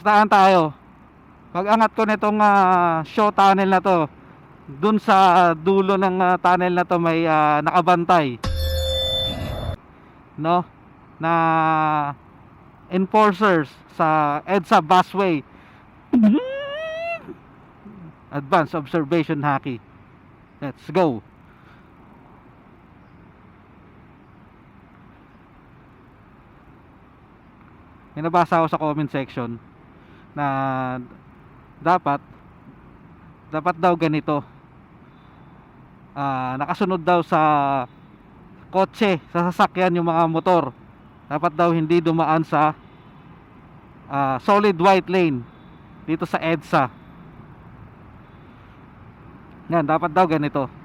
Staan tayo. Pag angat ko nitong ah, show tunnel na to, dun sa dulo ng ah, tunnel na to may ah, nakabantay. No? Na enforcers sa EDSA busway. Advanced observation hockey. Let's go. May nabasa ako sa comment section na dapat dapat daw ganito. Ah, nakasunod daw sa kotse, sa sasakyan yung mga motor. Dapat daw hindi dumaan sa ah, solid white lane dito sa EDSA. Yan, dapat daw ganito.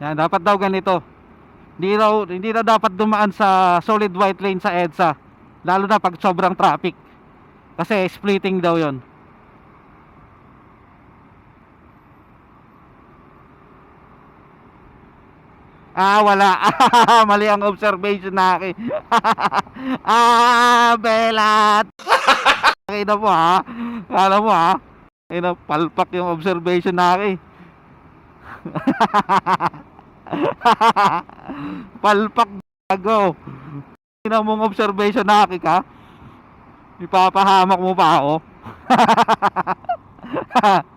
Yan, dapat daw ganito. Hindi raw hindi daw dapat dumaan sa solid white lane sa EDSA. Lalo na pag sobrang traffic. Kasi splitting daw 'yon. Ah, wala. Mali ang observation na akin. ah, belat. Kaya mo ha. Kala mo ha. Ina palpak yung observation na akin. Palpak gago. Ina mong observation na akin ka. Ipapahamak mo pa ako.